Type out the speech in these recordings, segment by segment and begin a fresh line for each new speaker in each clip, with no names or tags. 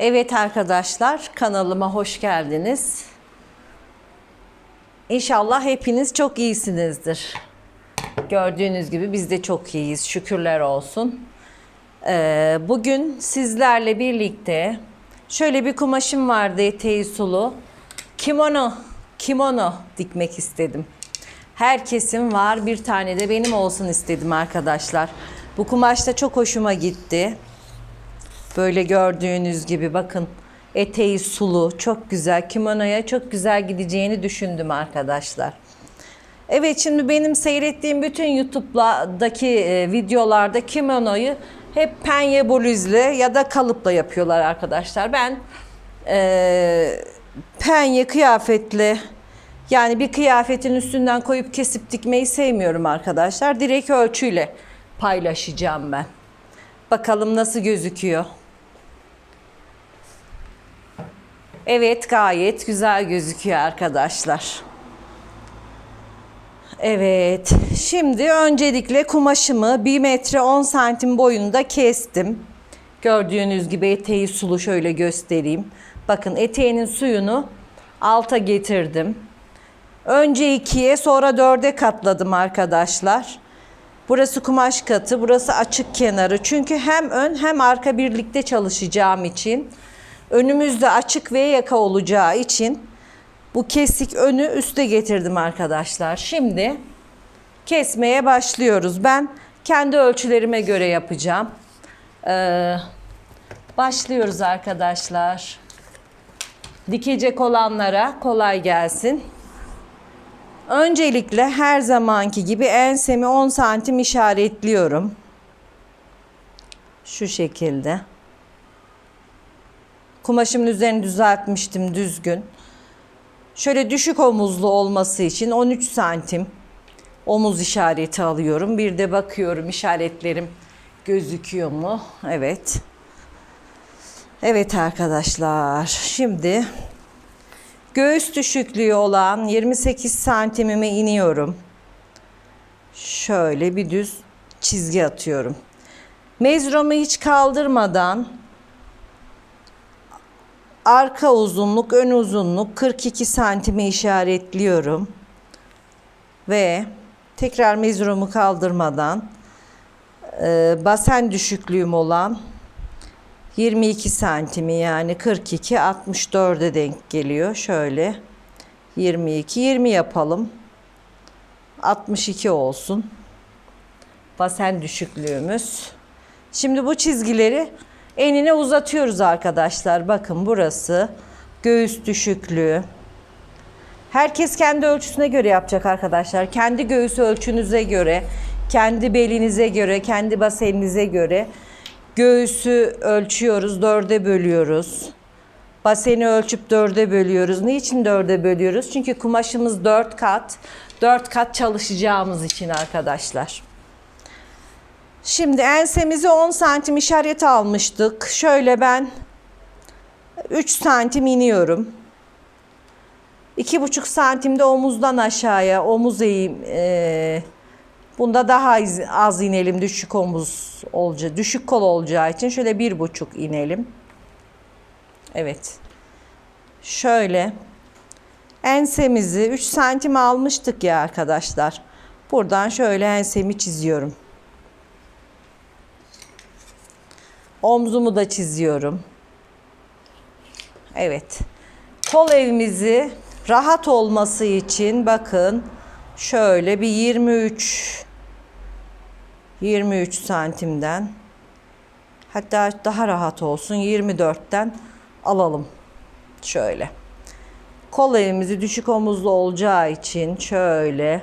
Evet arkadaşlar kanalıma hoş geldiniz. İnşallah hepiniz çok iyisinizdir. Gördüğünüz gibi biz de çok iyiyiz. Şükürler olsun. Ee, bugün sizlerle birlikte şöyle bir kumaşım vardı eteği sulu. Kimono, kimono dikmek istedim. Herkesin var bir tane de benim olsun istedim arkadaşlar. Bu kumaş da çok hoşuma gitti. Böyle gördüğünüz gibi bakın eteği sulu, çok güzel. Kimonoya çok güzel gideceğini düşündüm arkadaşlar. Evet şimdi benim seyrettiğim bütün YouTube'daki e, videolarda kimonoyu hep penye bluzle ya da kalıpla yapıyorlar arkadaşlar. Ben e, penye kıyafetle yani bir kıyafetin üstünden koyup kesip dikmeyi sevmiyorum arkadaşlar. Direkt ölçüyle paylaşacağım ben. Bakalım nasıl gözüküyor. Evet gayet güzel gözüküyor arkadaşlar. Evet şimdi öncelikle kumaşımı 1 metre 10 santim boyunda kestim. Gördüğünüz gibi eteği sulu şöyle göstereyim. Bakın eteğinin suyunu alta getirdim. Önce ikiye sonra dörde katladım arkadaşlar. Burası kumaş katı, burası açık kenarı. Çünkü hem ön hem arka birlikte çalışacağım için önümüzde açık ve yaka olacağı için bu kesik önü üste getirdim arkadaşlar. Şimdi kesmeye başlıyoruz. Ben kendi ölçülerime göre yapacağım. Ee, başlıyoruz arkadaşlar. Dikecek olanlara kolay gelsin. Öncelikle her zamanki gibi ensemi 10 santim işaretliyorum. Şu şekilde. Kumaşımın üzerini düzeltmiştim düzgün. Şöyle düşük omuzlu olması için 13 santim omuz işareti alıyorum. Bir de bakıyorum işaretlerim gözüküyor mu? Evet. Evet arkadaşlar. Şimdi göğüs düşüklüğü olan 28 santimime iniyorum. Şöyle bir düz çizgi atıyorum. Mezromu hiç kaldırmadan arka uzunluk, ön uzunluk 42 santime işaretliyorum. Ve tekrar mezromu kaldırmadan e, basen düşüklüğüm olan 22 santimi yani 42 64'e denk geliyor. Şöyle 22 20 yapalım. 62 olsun. Basen düşüklüğümüz. Şimdi bu çizgileri enine uzatıyoruz arkadaşlar. Bakın burası göğüs düşüklüğü. Herkes kendi ölçüsüne göre yapacak arkadaşlar. Kendi göğüs ölçünüze göre, kendi belinize göre, kendi baseninize göre göğüsü ölçüyoruz, dörde bölüyoruz. Baseni ölçüp dörde bölüyoruz. Niçin dörde bölüyoruz? Çünkü kumaşımız dört kat. Dört kat çalışacağımız için arkadaşlar. Şimdi ensemizi 10 santim işaret almıştık. Şöyle ben 3 santim iniyorum. 2,5 santimde omuzdan aşağıya omuz eğim. E, bunda daha az, inelim düşük omuz olacağı, düşük kol olacağı için şöyle 1,5 inelim. Evet. Şöyle ensemizi 3 santim almıştık ya arkadaşlar. Buradan şöyle ensemi çiziyorum. Omzumu da çiziyorum. Evet. Kol evimizi rahat olması için bakın şöyle bir 23 23 santimden hatta daha rahat olsun 24'ten alalım. Şöyle. Kol evimizi düşük omuzlu olacağı için şöyle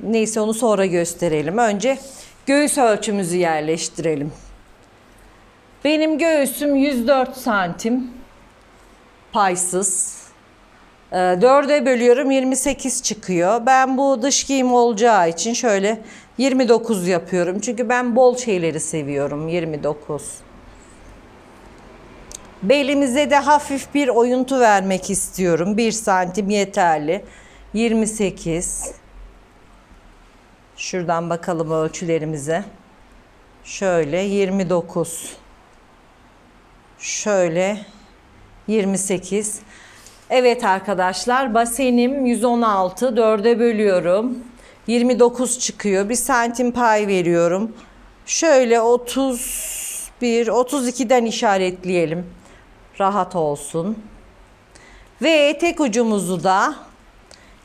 neyse onu sonra gösterelim. Önce göğüs ölçümüzü yerleştirelim. Benim göğsüm 104 santim. Paysız. Ee, dörde bölüyorum 28 çıkıyor. Ben bu dış giyim olacağı için şöyle 29 yapıyorum. Çünkü ben bol şeyleri seviyorum. 29. Belimize de hafif bir oyuntu vermek istiyorum. 1 santim yeterli. 28. Şuradan bakalım ölçülerimize. Şöyle 29. Şöyle Şöyle 28. Evet arkadaşlar basenim 116. 4'e bölüyorum. 29 çıkıyor. Bir santim pay veriyorum. Şöyle 31, 32'den işaretleyelim. Rahat olsun. Ve etek ucumuzu da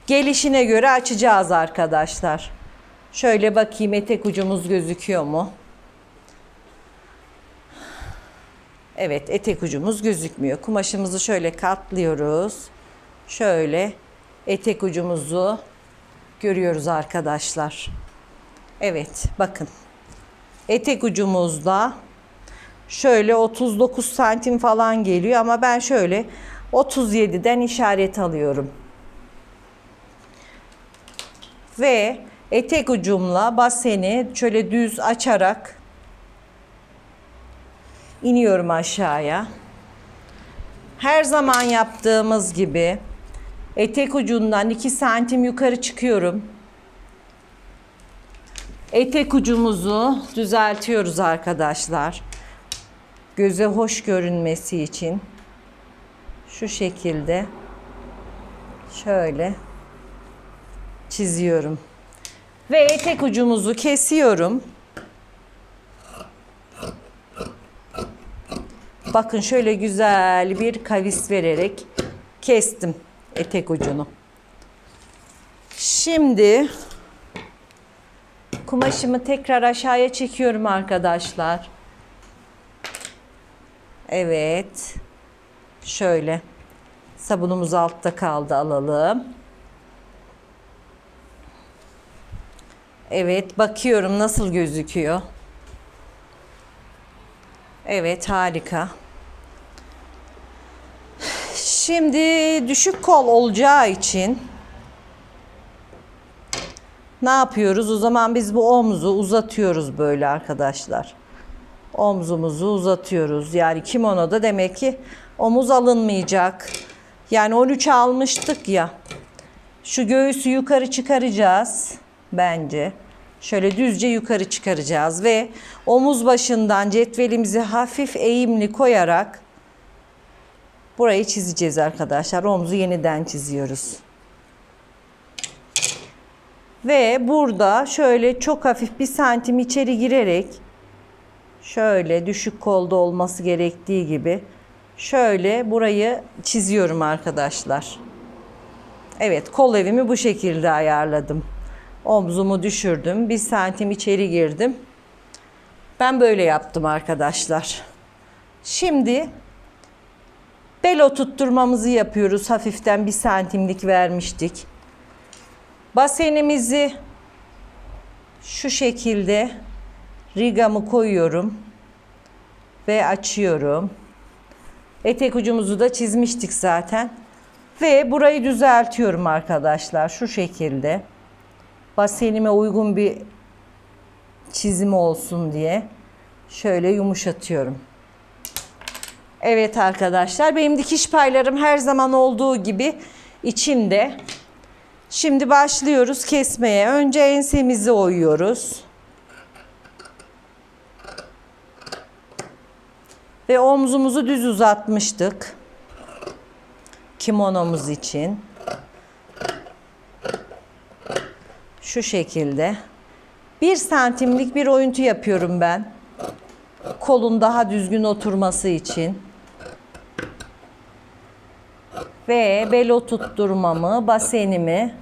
gelişine göre açacağız arkadaşlar. Şöyle bakayım etek ucumuz gözüküyor mu? Evet etek ucumuz gözükmüyor. Kumaşımızı şöyle katlıyoruz. Şöyle etek ucumuzu görüyoruz arkadaşlar. Evet bakın. Etek ucumuzda şöyle 39 santim falan geliyor ama ben şöyle 37'den işaret alıyorum. Ve etek ucumla baseni şöyle düz açarak iniyorum aşağıya. Her zaman yaptığımız gibi etek ucundan 2 santim yukarı çıkıyorum. Etek ucumuzu düzeltiyoruz arkadaşlar. Göze hoş görünmesi için şu şekilde şöyle çiziyorum. Ve etek ucumuzu kesiyorum. Bakın şöyle güzel bir kavis vererek kestim etek ucunu. Şimdi kumaşımı tekrar aşağıya çekiyorum arkadaşlar. Evet. Şöyle. Sabunumuz altta kaldı alalım. Evet bakıyorum nasıl gözüküyor. Evet harika. Şimdi düşük kol olacağı için ne yapıyoruz? O zaman biz bu omzu uzatıyoruz böyle arkadaşlar. Omzumuzu uzatıyoruz. Yani kimonoda demek ki omuz alınmayacak. Yani 13 almıştık ya. Şu göğüsü yukarı çıkaracağız bence. Şöyle düzce yukarı çıkaracağız ve omuz başından cetvelimizi hafif eğimli koyarak burayı çizeceğiz arkadaşlar. Omuzu yeniden çiziyoruz. Ve burada şöyle çok hafif bir santim içeri girerek şöyle düşük kolda olması gerektiği gibi şöyle burayı çiziyorum arkadaşlar. Evet kol evimi bu şekilde ayarladım. Omzumu düşürdüm. Bir santim içeri girdim. Ben böyle yaptım arkadaşlar. Şimdi bel oturtturmamızı yapıyoruz. Hafiften bir santimlik vermiştik. Basenimizi şu şekilde rigamı koyuyorum ve açıyorum. Etek ucumuzu da çizmiştik zaten. Ve burayı düzeltiyorum arkadaşlar şu şekilde. Basenime uygun bir çizimi olsun diye şöyle yumuşatıyorum. Evet arkadaşlar benim dikiş paylarım her zaman olduğu gibi içinde. Şimdi başlıyoruz kesmeye. Önce ensemizi oyuyoruz. Ve omzumuzu düz uzatmıştık. Kimonomuz için. Şu şekilde. Bir santimlik bir oyuntu yapıyorum ben. Kolun daha düzgün oturması için. Ve bel tutturmamı, basenimi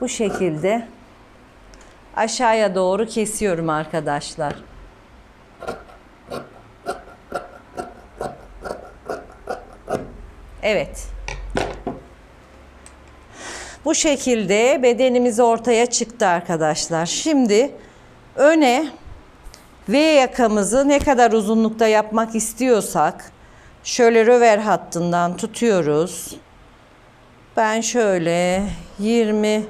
bu şekilde aşağıya doğru kesiyorum arkadaşlar. Evet. Bu şekilde bedenimiz ortaya çıktı arkadaşlar. Şimdi öne V yakamızı ne kadar uzunlukta yapmak istiyorsak şöyle röver hattından tutuyoruz. Ben şöyle 20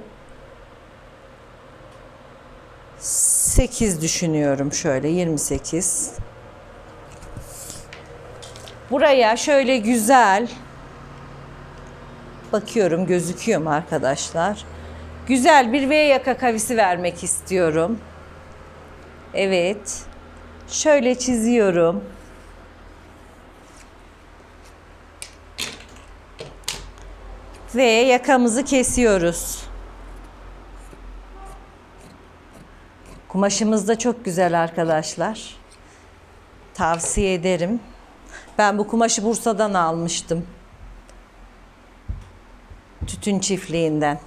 8 düşünüyorum şöyle 28. Buraya şöyle güzel bakıyorum gözüküyor mu arkadaşlar? Güzel bir V yaka kavisi vermek istiyorum. Evet. Şöyle çiziyorum. Ve yakamızı kesiyoruz. Kumaşımız da çok güzel arkadaşlar. Tavsiye ederim. Ben bu kumaşı Bursa'dan almıştım. Tütün çiftliğinden.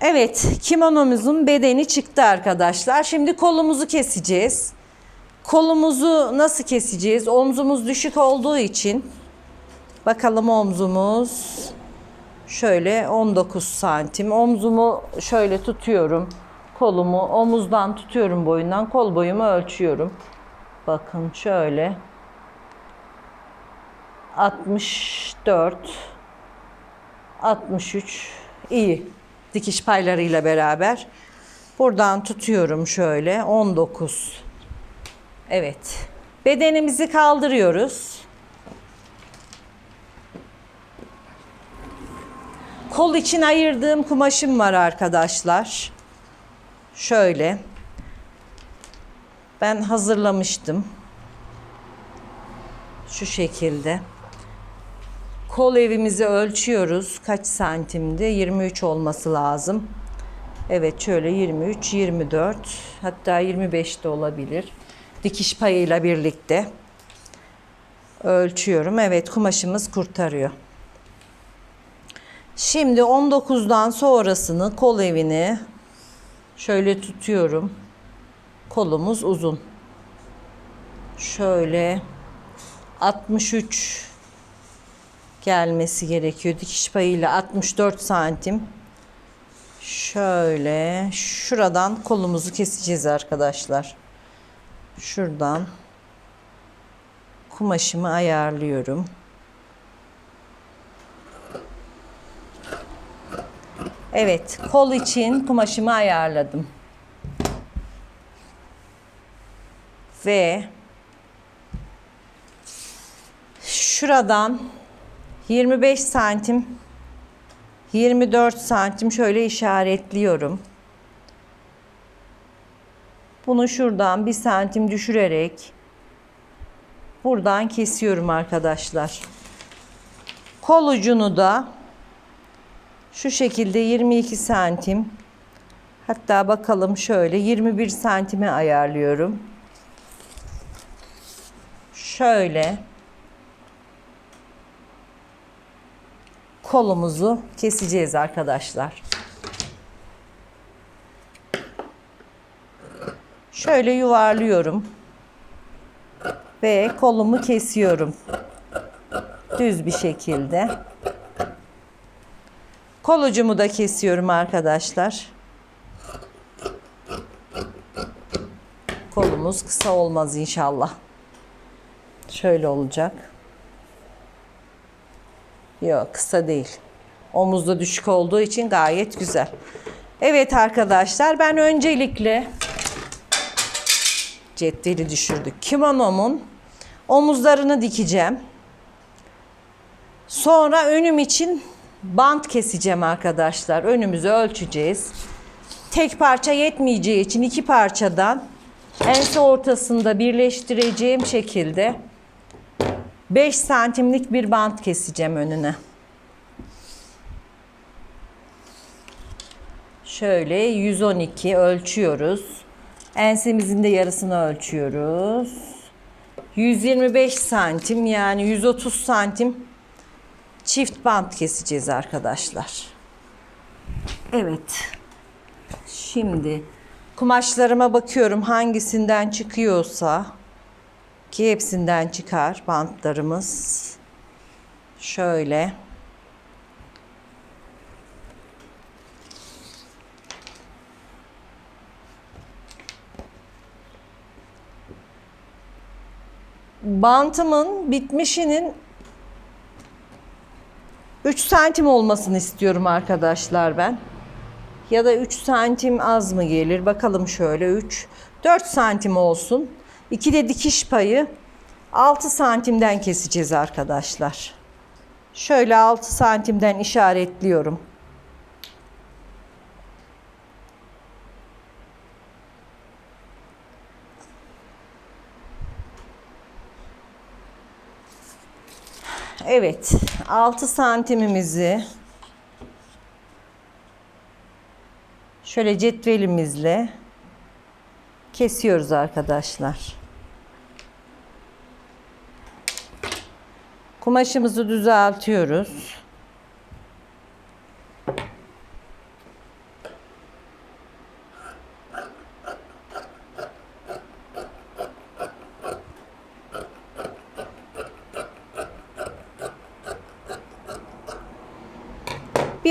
Evet, kimonomuzun bedeni çıktı arkadaşlar. Şimdi kolumuzu keseceğiz. Kolumuzu nasıl keseceğiz? Omzumuz düşük olduğu için bakalım omzumuz şöyle 19 santim. Omzumu şöyle tutuyorum. Kolumu omuzdan tutuyorum boyundan. Kol boyumu ölçüyorum. Bakın şöyle 64 63 iyi dikiş paylarıyla beraber buradan tutuyorum şöyle 19 evet bedenimizi kaldırıyoruz kol için ayırdığım kumaşım var arkadaşlar şöyle ben hazırlamıştım şu şekilde Kol evimizi ölçüyoruz. Kaç santimdi? 23 olması lazım. Evet şöyle 23, 24 hatta 25 de olabilir. Dikiş payıyla birlikte ölçüyorum. Evet kumaşımız kurtarıyor. Şimdi 19'dan sonrasını kol evini şöyle tutuyorum. Kolumuz uzun. Şöyle 63 gelmesi gerekiyor. Dikiş payıyla 64 santim. Şöyle şuradan kolumuzu keseceğiz arkadaşlar. Şuradan kumaşımı ayarlıyorum. Evet, kol için kumaşımı ayarladım. Ve şuradan 25 santim 24 santim şöyle işaretliyorum. Bunu şuradan bir santim düşürerek buradan kesiyorum arkadaşlar. Kol ucunu da şu şekilde 22 santim hatta bakalım şöyle 21 santime ayarlıyorum. Şöyle kolumuzu keseceğiz arkadaşlar. Şöyle yuvarlıyorum. Ve kolumu kesiyorum. Düz bir şekilde. Kol ucumu da kesiyorum arkadaşlar. Kolumuz kısa olmaz inşallah. Şöyle olacak. Yok kısa değil. Omuzda düşük olduğu için gayet güzel. Evet arkadaşlar ben öncelikle cetveli düşürdük. Kimonomun omuzlarını dikeceğim. Sonra önüm için bant keseceğim arkadaşlar. Önümüzü ölçeceğiz. Tek parça yetmeyeceği için iki parçadan ense ortasında birleştireceğim şekilde 5 santimlik bir bant keseceğim önüne. Şöyle 112 ölçüyoruz. Ensemizin de yarısını ölçüyoruz. 125 santim yani 130 santim çift bant keseceğiz arkadaşlar. Evet. Şimdi kumaşlarıma bakıyorum hangisinden çıkıyorsa ki hepsinden çıkar bantlarımız. Şöyle. Bantımın bitmişinin 3 santim olmasını istiyorum arkadaşlar ben. Ya da 3 santim az mı gelir? Bakalım şöyle 3. 4 santim olsun. 2 de dikiş payı 6 santimden keseceğiz arkadaşlar. Şöyle 6 santimden işaretliyorum. Evet, 6 santimimizi şöyle cetvelimizle kesiyoruz arkadaşlar. Kumaşımızı düzeltiyoruz.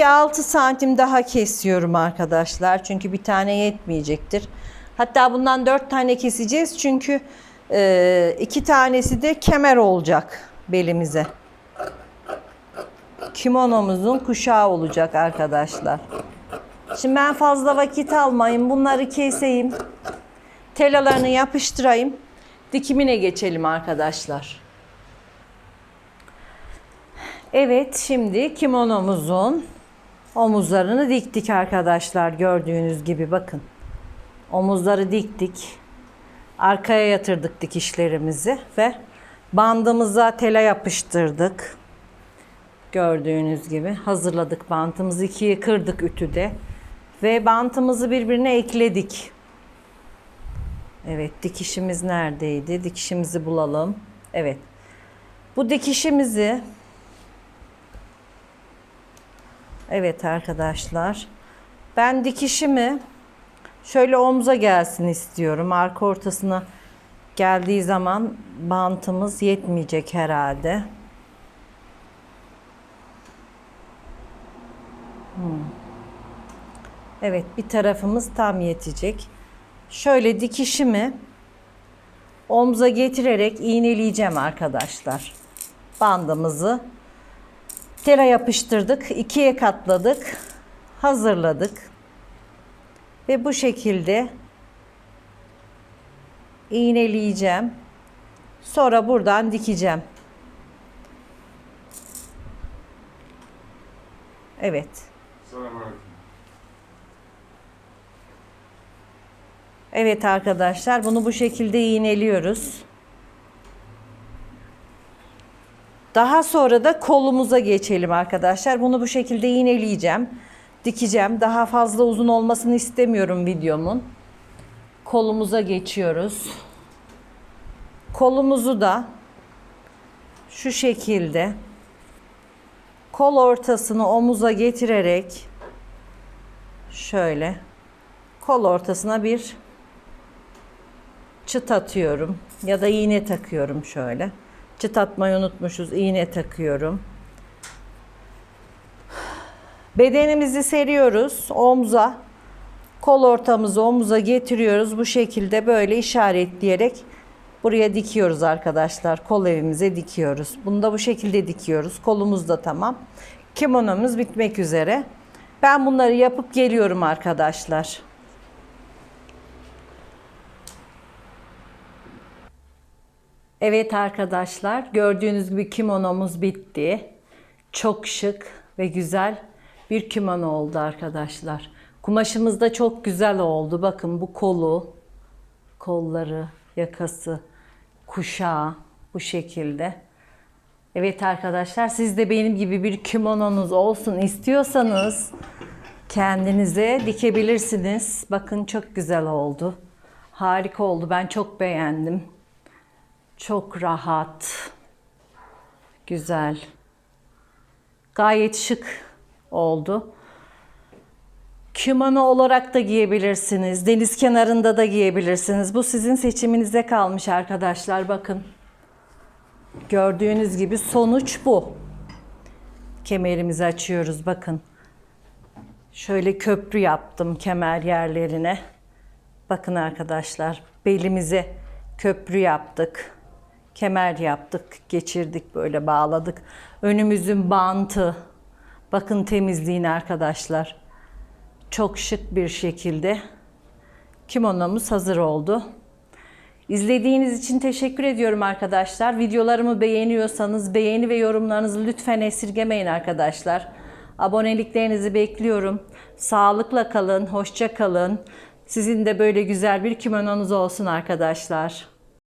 Bir 6 santim daha kesiyorum arkadaşlar. Çünkü bir tane yetmeyecektir. Hatta bundan 4 tane keseceğiz. Çünkü e, iki tanesi de kemer olacak belimize. Kimonomuzun kuşağı olacak arkadaşlar. Şimdi ben fazla vakit almayayım. Bunları keseyim. Telalarını yapıştırayım. Dikimine geçelim arkadaşlar. Evet şimdi kimonomuzun omuzlarını diktik arkadaşlar. Gördüğünüz gibi bakın. Omuzları diktik. Arkaya yatırdık dikişlerimizi ve bandımıza tela yapıştırdık. Gördüğünüz gibi hazırladık bantımızı ikiye kırdık ütüde ve bantımızı birbirine ekledik. Evet dikişimiz neredeydi? Dikişimizi bulalım. Evet. Bu dikişimizi Evet arkadaşlar. Ben dikişimi şöyle omza gelsin istiyorum. Arka ortasına geldiği zaman bantımız yetmeyecek herhalde. Hmm. Evet bir tarafımız tam yetecek. Şöyle dikişimi omza getirerek iğneleyeceğim arkadaşlar. Bandımızı tela yapıştırdık. ikiye katladık. Hazırladık. Ve bu şekilde iğneleyeceğim. Sonra buradan dikeceğim. Evet. Evet arkadaşlar bunu bu şekilde iğneliyoruz. Daha sonra da kolumuza geçelim arkadaşlar. Bunu bu şekilde iğneleyeceğim. Dikeceğim. Daha fazla uzun olmasını istemiyorum videomun. Kolumuza geçiyoruz. Kolumuzu da şu şekilde kol ortasını omuza getirerek şöyle kol ortasına bir çıt atıyorum ya da iğne takıyorum şöyle. Çıt atmayı unutmuşuz. iğne takıyorum. Bedenimizi seriyoruz omza. Kol ortamızı omuza getiriyoruz. Bu şekilde böyle işaretleyerek buraya dikiyoruz arkadaşlar. Kol evimize dikiyoruz. Bunu da bu şekilde dikiyoruz. Kolumuz da tamam. Kimonomuz bitmek üzere. Ben bunları yapıp geliyorum arkadaşlar. Evet arkadaşlar gördüğünüz gibi kimonomuz bitti. Çok şık ve güzel bir kimono oldu arkadaşlar. Kumaşımız da çok güzel oldu. Bakın bu kolu, kolları, yakası, kuşağı bu şekilde. Evet arkadaşlar siz de benim gibi bir kimononuz olsun istiyorsanız kendinize dikebilirsiniz. Bakın çok güzel oldu. Harika oldu. Ben çok beğendim. Çok rahat. Güzel. Gayet şık oldu. Kimono olarak da giyebilirsiniz. Deniz kenarında da giyebilirsiniz. Bu sizin seçiminize kalmış arkadaşlar. Bakın. Gördüğünüz gibi sonuç bu. Kemerimizi açıyoruz bakın. Şöyle köprü yaptım kemer yerlerine. Bakın arkadaşlar belimize köprü yaptık. Kemer yaptık, geçirdik böyle bağladık. Önümüzün bantı. Bakın temizliğine arkadaşlar. Çok şık bir şekilde kimonomuz hazır oldu. İzlediğiniz için teşekkür ediyorum arkadaşlar. Videolarımı beğeniyorsanız beğeni ve yorumlarınızı lütfen esirgemeyin arkadaşlar. Aboneliklerinizi bekliyorum. Sağlıkla kalın, hoşça kalın. Sizin de böyle güzel bir kimononuz olsun arkadaşlar.